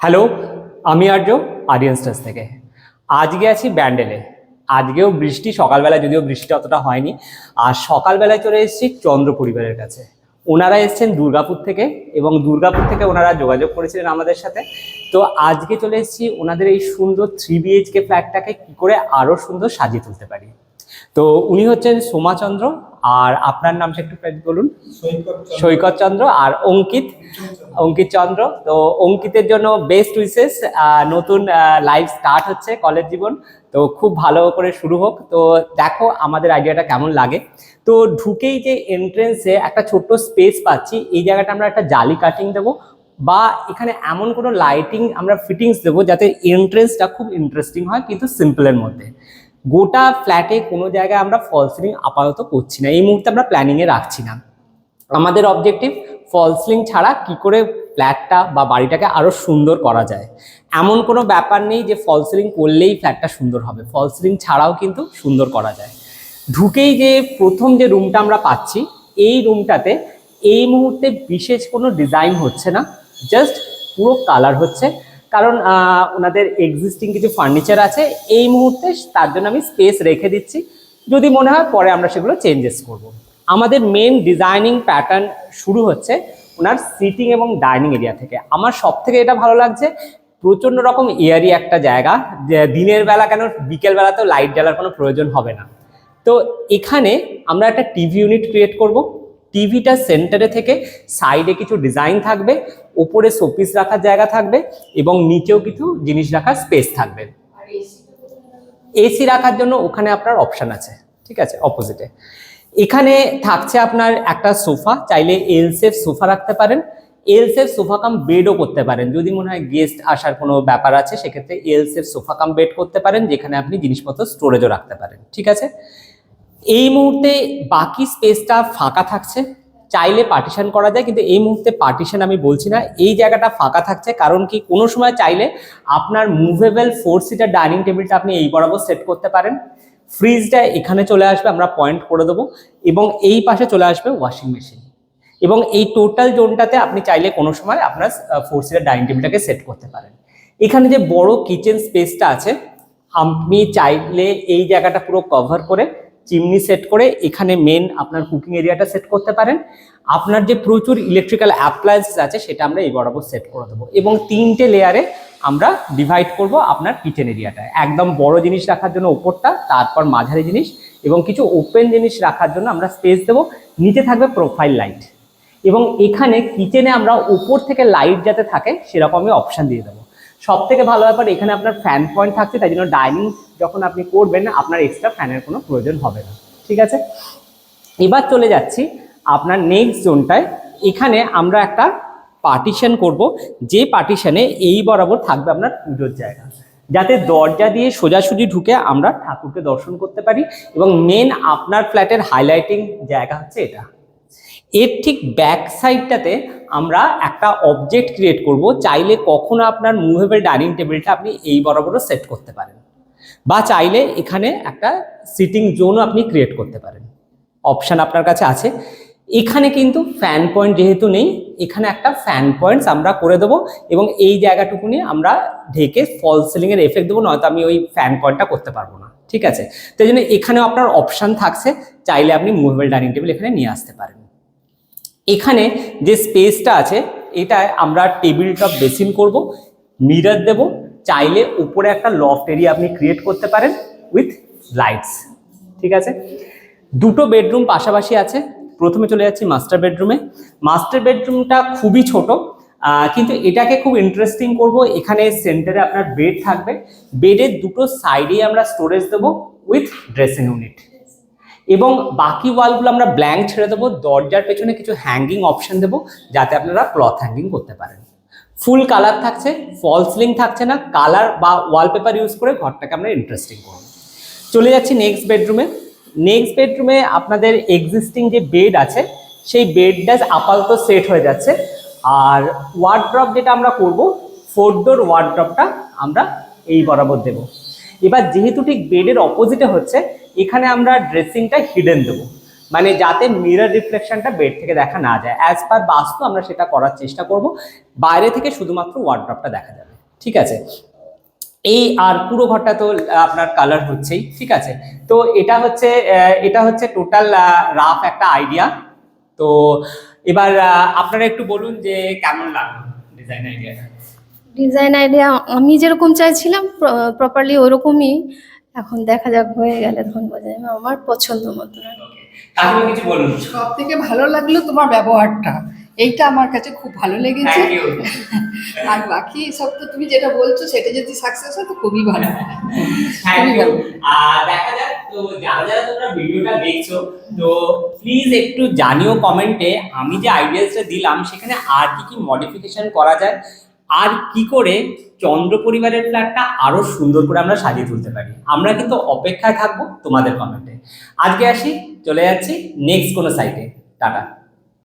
Hello আমি আর্য Aryan stars থেকে। আজকে আছি ব্যান্ডেলে আজকেও বৃষ্টি সকালবেলা যদিও বৃষ্টি অতটা হয়নি, আর সকালবেলায় চলে এসেছি চন্দ্র পরিবারের কাছে। ওনারা এসেছেন দুর্গাপুর থেকে এবং দুর্গাপুর থেকে ওনারা যোগাযোগ করেছিলেন আমাদের সাথে। তো আজকে চলে এসেছি ওনাদের এই সুন্দর থ্রি বিএইচকে ফ্ল্যাটটাকে কী করে আরও সুন্দর সাজিয়ে তুলতে পারি। তো উনি হচ্ছেন সোমাচন্দ্র আর আপনার নামটা একটু বলুন। সৈকত চন্দ্র। আর অঙ্কিত। অঙ্কিত চন্দ্র। তো অঙ্কিতের জন্য বেস্ট উইসেস নতুন লাইফ স্টার্ট হচ্ছে কলেজ জীবন। তো খুব ভালো করে শুরু হোক। তো দেখো আমাদের আইডিয়াটা কেমন লাগে। তো ঢুকেই যে এন্ট্রেন্সে একটা ছোট্ট স্পেস পাচ্ছি এই জায়গাটা আমরা একটা জালি কাটিং দেবো বা এখানে এমন কোনো লাইটিং আমরা ফিটিংস দেবো যাতে এন্ট্রেন্সটা খুব ইন্টারেস্টিং হয় কিন্তু সিম্পলের মধ্যে। গোটা ফ্ল্যাটে কোনো জায়গায় আমরা ফল সিলিং আপাতত করছি না। এই মুহূর্তে আমরা প্ল্যানিংয়ে রাখছি না। আমাদের অবজেক্টিভ ফল সিলিং ছাড়া কি করে ফ্ল্যাটটা বা বাড়িটাকে আরও সুন্দর করা যায়। এমন কোনো ব্যাপার নেই যে ফল সিলিং করলেই ফ্ল্যাটটা সুন্দর হবে। ফল সিলিং ছাড়াও কিন্তু সুন্দর করা যায়। ঢুকেই যে প্রথম যে রুমটা আমরা পাচ্ছি, এই রুমটাতে এই মুহূর্তে বিশেষ কোনো ডিজাইন হচ্ছে না। জাস্ট পুরো কালার হচ্ছে। কারণ ওনাদের এক্সিস্টিং কিছু ফার্নিচার আছে, এই মুহূর্তে তার জন্য আমি স্পেস রেখে দিচ্ছি। যদি মনে হয় পরে আমরা সেগুলো চেঞ্জেস করব। আমাদের মেন ডিজাইনিং প্যাটার্ন শুরু হচ্ছে ওনার সিটিং এবং ডাইনিং এরিয়া থেকে। আমার সব থেকে এটা ভালো লাগছে, প্রচণ্ড রকম এয়ারি একটা জায়গা দিনের বেলা কেন বিকেল বেলাতেও লাইট জ্বালার কোনো প্রয়োজন হবে না। তো এখানে আমরা একটা টিভি ইউনিট ক্রিয়েট করব। টিভিটা সেন্টারে থেকে সাইডে কিছু ডিজাইন থাকবে, ওপরে শোপিস রাখার জায়গা থাকবে এবং নিচেও কিছু জিনিস রাখার স্পেস থাকবে। এসি রাখার জন্য ওখানে আপনার অপশন আছে, ঠিক আছে, অপোজিটে। এখানে থাকছে আপনার একটা সোফা, চাইলে এল সেফ রাখতে পারেন। এল সেফ কাম বেডও করতে পারেন। যদি মনে হয় গেস্ট আসার কোনো ব্যাপার আছে, সেক্ষেত্রে L shape sofa cum bed করতে পারেন, যেখানে আপনি জিনিসপত্র স্টোরেজও রাখতে পারেন, ঠিক আছে? এই মুহূর্তে বাকি স্পেসটা ফাঁকা থাকছে। চাইলে পার্টিশন করা যায়, কিন্তু এই মুহূর্তে পার্টিশন আমি বলছি না। এই জায়গাটা ফাঁকা থাকছে, কারণ কি কোনো সময় চাইলে আপনার মুভেবল ফোর সিটার ডাইনিং টেবিলটা আপনি এই বরাবর সেট করতে পারেন। ফ্রিজটা এখানে চলে আসবে, আমরা পয়েন্ট করে দেবো, এবং এই পাশে চলে আসবে ওয়াশিং মেশিন এবং এই টোটাল জোনটাতে আপনি চাইলে কোনো সময় আপনার ফোর সিটার ডাইনিং টেবিলটাকে সেট করতে পারেন। এখানে যে বড় কিচেন স্পেসটা আছে, আপনি চাইলে এই জায়গাটা পুরো কভার করে চিমনি সেট করে এখানে মেন আপনার কুকিং এরিয়াটা সেট করতে পারেন। আপনার যে প্রচুর ইলেকট্রিক্যাল অ্যাপ্লায়েন্সেস আছে, সেটা আমরা এই বরাবর সেট করে দেবো। এবং তিনটে লেয়ারে আমরা ডিভাইড করব আপনার কিচেন এরিয়াটা একদম বড় জিনিস রাখার জন্য ওপরটা তারপর মাঝারি জিনিস এবং কিছু ওপেন জিনিস রাখার জন্য আমরা স্পেস দেবো। নিচে থাকবে প্রোফাইল লাইট এবং এখানে কিচেনে আমরা উপর থেকে লাইট যাতে থাকে, সেরকমই অপশন দিয়ে দেবো। সব থেকে ভালো ব্যাপার, এখানে আপনার ফ্যান পয়েন্ট থাকছে, তাই জন্য ডাইনিং যখন আপনি করবেন আপনার এক্সট্রা ফ্যানের কোনো প্রয়োজন হবে না। ঠিক আছে? এবার চলে যাচ্ছি আপনার নেক্সট জোনটায় এখানে আমরা একটা পার্টিশন করব, যে পার্টিশনে এই বরাবর থাকবে আপনার পুজোর জায়গা। যাতে দরজা দিয়ে সোজাসুজি ঢুকে আমরা ঠাকুরকে দর্শন করতে পারি এবং মেন আপনার ফ্ল্যাটের হাইলাইটিং জায়গা হচ্ছে এটা। এর ঠিক ব্যাক সাইডটাতে আমরা একটা অবজেক্ট ক্রিয়েট করব, চাইলে কখনো আপনার মুভেবল ডাইনিং টেবিলটা আপনি এই বরাবরও সেট করতে পারেন। বা চাইলে এখানে একটা সিটিং জোনও আপনি ক্রিয়েট করতে পারেন। অপশান আপনার কাছে আছে। এখানে কিন্তু ফ্যান পয়েন্ট যেহেতু নেই, এখানে একটা ফ্যান পয়েন্টস আমরা করে দেবো এবং এই জায়গাটুকুনি আমরা ঢেকে ফল সিলিংয়ের এফেক্ট দেবো, নয়তো আমি ওই ফ্যান পয়েন্টটা করতে পারব না। ঠিক আছে? তো জন্য এখানেও আপনার অপশান থাকছে, চাইলে আপনি মুভেবল ডাইনিং টেবিল এখানে নিয়ে আসতে পারেন। এখানে যে স্পেসটা আছে এটায় আমরা টেবিল টপ বেসিন করব, মিরার দেব, চাইলে উপরে একটা লফট এরিয়া আপনি ক্রিয়েট করতে পারেন উইথ লাইটস ঠিক আছে? দুটো বেডরুম পাশাপাশি আছে, প্রথমে চলে যাচ্ছি মাস্টার বেডরুমে মাস্টার বেডরুমটা খুবই ছোট কিন্তু এটাকে খুব ইন্টারেস্টিং করব, এখানে সেন্টারে আপনার বেড থাকবে। বেডের দুটো সাইডেই আমরা স্টোরেজ দেবো উইথ ড্রেসিং ইউনিট এবং বাকি ওয়ালগুলো আমরা ব্ল্যাঙ্ক ছেড়ে দেবো, দরজার পেছনে কিছু হ্যাঙ্গিং অপশন দেবো, যাতে আপনারা ক্লথ হ্যাঙ্গিং করতে পারেন। ফুল কালার থাকছে ফল সিলিং থাকছে না কালার বা ওয়ালপেপার ইউজ করে ঘরটাকে আমরা ইন্টারেস্টিং করব। চলে যাচ্ছি নেক্সট বেডরুমে নেক্সট বেডরুমে আপনাদের এক্সিস্টিং যে বেড আছে, সেই বেডটা আপাতত সেট হয়ে যাচ্ছে। আর ওয়ার্ড্রপ যেটা আমরা করব ফোর ডোর ওয়ার্ড্রপটা আমরা এই বরাবর দেব। এবার যেহেতু ঠিক বেডের অপোজিটে হচ্ছে এখানে আমরা ড্রেসিংটা হিডেন দেবো। মানে যাতে মিরর রিফ্লেকশনটা বেড থেকে দেখা না যায়। অ্যাজ পার বাস্তু আমরা সেটা করার চেষ্টা করব। বাইরে থেকে শুধুমাত্র ওয়ার্ড্রপটা দেখা যাবে। ঠিক আছে? এই আর পুরো ঘরটা তো আপনার কালার হচ্ছেই। ঠিক আছে? তো এটা হচ্ছে এটা হচ্ছে টোটাল রাফ একটা আইডিয়া তো এবার আপনারা একটু বলুন যে কেমন লাগল ডিজাইন আইডিয়াটা ডিজাইন আইডিয়া আমি যেরকম চাইছিলাম প্রপারলি ওরকমই। এখন দেখা যাক হয়ে গেলে তখন বোঝা যাবে। আমার পছন্দ মতো বলুন। সব থেকে ভালো লাগল তোমার ব্যবহারটা। এইটা আমার কাছে খুব ভালো লেগেছে। আর বাকি সব তো তুমি যেটা বলছো সেটা যদি সাকসেস হয় তো খুবই ভালো। খুবই ভালো। আর দেখা যাক তো যারা যারা তোমরা ভিডিওটা দেখছ তো প্লিজ একটু জানিও কমেন্টে আমি যে আইডিয়াসটা দিলাম সেখানে আর কি কি মডিফিকেশন করা যায় আর কি করে চন্দ্র পরিবারের ফ্ল্যাটটা আরও সুন্দর করে আমরা সাজিয়ে তুলতে পারি? আমরা কিন্তু অপেক্ষায় থাকব তোমাদের কমেন্টে আজকে আসি, চলে যাচ্ছি নেক্সট কোনো সাইটে টাটা।